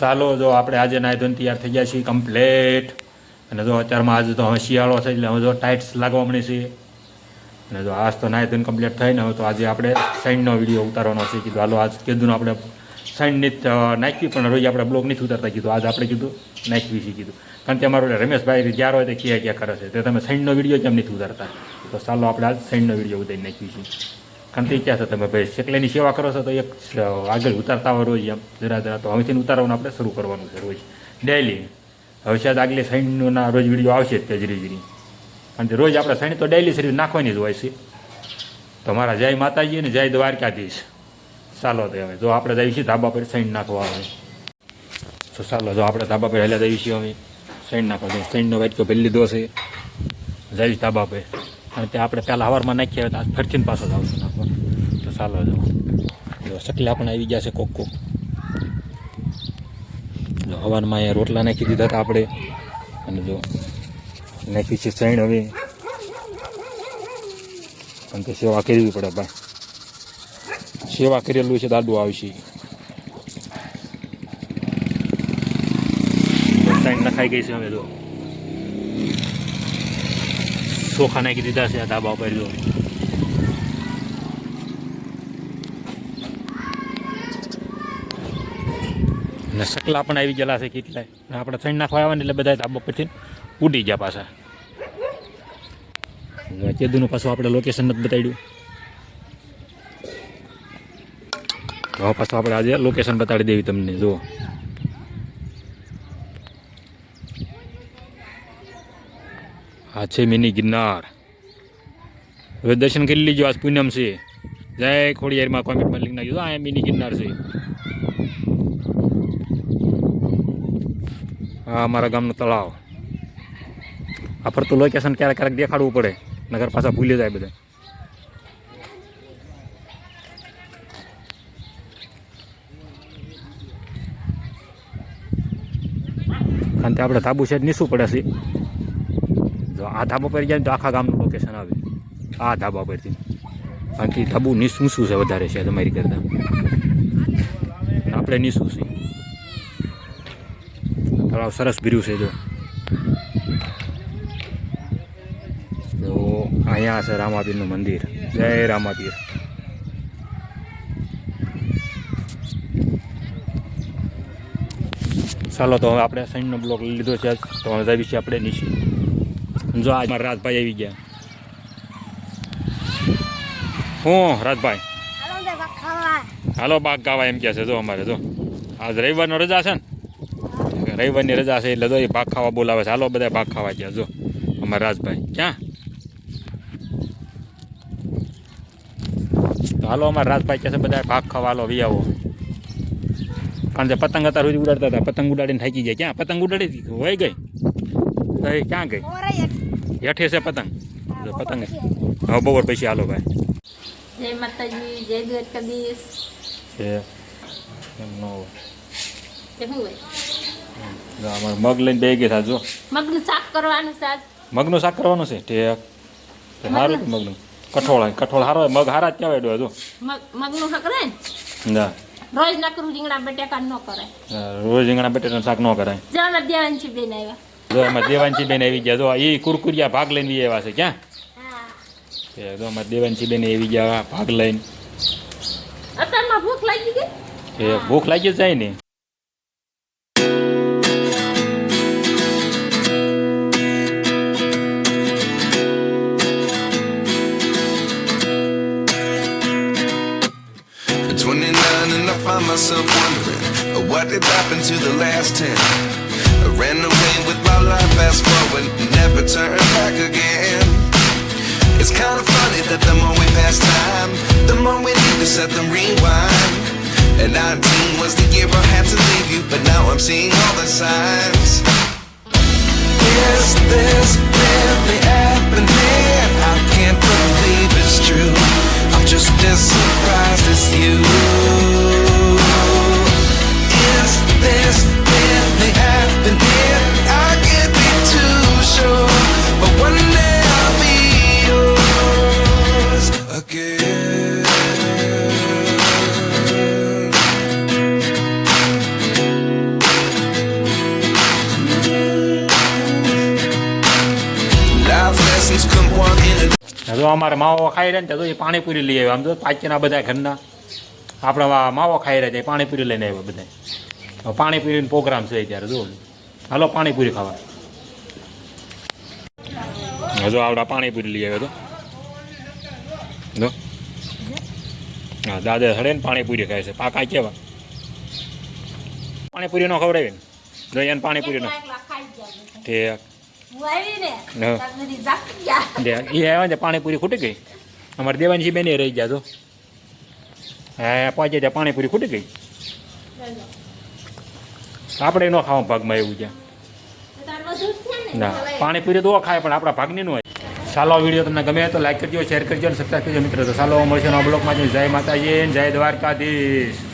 ચાલો, જો આપણે આજે નાહી ધોઈને તૈયાર થઈ ગયા છીએ કમ્પ્લેટ અને જો અત્યારમાં આજે તો હવે શિયાળો છે એટલે હવે જો ટાઇટ્સ લાગવા મળી છે. અને જો આજ તો નાહી ધોઈને કમ્પ્લીટ થઈને હવે તો આજે આપણે સાઈનનો વીડિયો ઉતારવાનો છે. કીધું, હાલો, આજ કીધું આપણે સાઈનની નાખવી, પણ રોજ આપણે બ્લોગ નથી ઉતારતા. કીધું, આજ આપણે કીધું નાખવી છે. કીધું, કારણ કે અમારો રમેશભાઈ જ્યારે હોય તે ક્યાં ક્યાં કરે છે? તે તમે સાઈનનો વીડિયો કેમ નથી ઉતારતા? તો ચાલો, આપણે આજ સાઈનનો વીડિયો ઉતારી નાખીએ છે કે ક્યાં છો તમે ભાઈ. શેકલેની સેવા કરો છો તો એક આગળ ઉતારતા હોય રોજ એમ. જરા જરા તો હવેથી ઉતારવાનું આપણે શરૂ કરવાનું છે રોજ. ડેલી હવે શાયદ આગલી સાઈનના રોજ વીડિયો આવશે જ ધીરે કારણ કે રોજ આપણે સાઈન તો ડેલી શરીર નાખવાની જ હોય છે. તો મારા જય માતાજી અને જય દ્વારકાધીશ. ચાલો તો હવે, જો આપણે જઈએ છીએ ધાબા પર સાઈન નાખવા આવે તો ચાલો, જો આપણે ધાબા પર હેલા જઈએ છીએ અમે. સાઈન નાખવા સાઈનનો વાટકો પહેલી છે. જઈશ ધાબા પર. અને તે આપણે પહેલાં હવારમાં નાખીએ તો ફરતીને પાછો જ આવશે નાખવા. તો ચાલો જો સટલા પણ આવી ગયા છે કોક કોક જો હવારમાં અહીંયા રોટલા નાખી દીધા હતા આપણે. અને જો નાખી છે સૈણ હવે. અને તે સેવા કરવી પડે ભાઈ સેવા કરેલું છે દાદુ આવશે. સૈણ નખાઈ ગઈ છે હવે જો. ચોખા નાખી દીધા છે, આ ધાબા ઉપર જો. ને સકલા પણ આવી ગયેલા છે કેટલાય ને આપણે થઈને નાખવા આવ્યા ને એટલે બધા ધાબા પરથી ઉડી ગયા પાછા. કેદુનું પાછું આપણે લોકેશન નથી બતાડ્યું. હવે પાછું આપણે આજે લોકેશન બતાડી દેવી તમને, જુઓ. આ છે મિની ગિરનાર હવે દર્શન કરી લીજો આજ પૂનમ છે. જય ખોડિયારીમાં કોમેન્ટમાં લખી નાખજો. આ મિની ગિરનાર છે. આ અમારા ગામનો તળાવ. આ ફરતું લોકેશન ક્યારેક ક્યારેક દેખાડવું પડે. નગર પાછા ભૂલી જાય બધા. કારણ કે આપણે ધાબુ છે નીસું પડે છે. આ ધાબા પર જાય તો આખા ગામનું લોકેશન આવે. આ ધાબા પરથી. બાકી ધાબુ ઊંચું છે વધારે છે તમારી કરતાં. આપણે નિશું છે. તળાવ સરસ ભીર્યું છે જો. તો અહીંયા છે રામાપીરનું મંદિર. જય રામાપીર. ચાલો તો હવે આપણે સાઈનનો બ્લોક લીધો છે. તો હવે જઈએ છીએ આપણે નીચે. જો આજ મારા રાજભાઈ આવી ગયા. હું, રાજભાઈ? હાલો ખાવા બાગ ગાવા એમ કહે છે, જો અમારે, જો. આજ રવિવારનો રજા છે ને? રવિવારની રજા છે એટલે જો એ ભાગ ખાવા બોલાવે છે. હાલો બધા ભાગ ખાવા ગયા, જો. અમારા રાજભાઈ, ક્યાં? હાલો અમારા રાજભાઈ કહે છે બધા ભાગ ખાવા, હાલો, વી આવો. કારણ કે પતંગ અત્યાર રોજ ઉડાડતા હતા. પતંગ ઉડાડીને થાકી ગયા. ક્યાં? પતંગ ઉડાડી હતી હોય ગઈ? ક્યાં ગઈ? હેઠે છે પતંગ. પતંગ હવે બપોર પછી હાલો ભાઈ. જય માતાજી જય દ્વારકાધીશ. છે. એમનો મગ લઈને બે ગયા જો. મગનું શાક કરવાનું શાક મગનું શાક કરવાનું છે? ઠેક. સારું મગનું કઠોળ કઠોળ હારો મગ હારા જ કહેવાય જો. મગ મગનું શાક કરે રોજ ના. રોજ નકરું રીંગણા બટેકા ન કરાય રોજ રીંગણા બટેકા શાક ન કરાય. જો અમારે છે બેન આવ્યા. જો એમાં દેવાંશી બેન આવી ગયા જો એ કુરકુરિયા ભાગ લઈને બી આવ્યા છે ક્યાં હા જો અમારે દેવાંશી બેન આવી ગયા ભાગ લઈને ભૂખ લાગી ગઈ એ ભૂખ લાગી જાય ને At 29 and I find myself wondering uh, what did happen to the last 10. I ran away fast forward, never turn back again. It's kind of funny that the more we pass time, the more we need to set them rewind. And 19 was the year I had to leave you, but now I'm seeing all the signs. Is this really happening? I can't believe it's true. I'm just as જો અમારે માવો ખાઈ રહ્યા ને તો એ પાણીપુરી લઈ આવ્યો. આમ તો પાકીના બધા ઘરના આપણા માવો ખાઈ રહ્યા છે પાણીપુરી લઈને આવ્યા બધા. હવે પાણીપુરીનો પ્રોગ્રામ છે ત્યારે જો હાલો પાણીપુરી ખાવા. હજુ આવડા પાણીપુરી લઈ આવ્યો તો જો. હા દાદા હડે ને પાણીપુરી ખાય છે. પાકા કેવા? પાણીપુરી નો ખવડાવી ને? જો એને પાણીપુરી નો ઠીક. ને પાણીપુરી ખૂટી ગઈ. અમારે દેવાનજી બેને રહી ગયા તો. હા પહોંચે ત્યાં પાણીપુરી ખૂટી ગઈ. આપણે ન ખાવા ભાગમાં એવું છે. ને? પાણીપુરી તો ખાય પણ આપણા ભાગની ન હોય. સાલો વીડિયો તમને ગમે તો લાઈક કરજો શેર કરજો અને સબસ્ક્રાઈબ કરજો મિત્રો. તો સાલો મળશે નવા બ્લોગમાં. જય માતાજી જય દ્વારકાધીશ.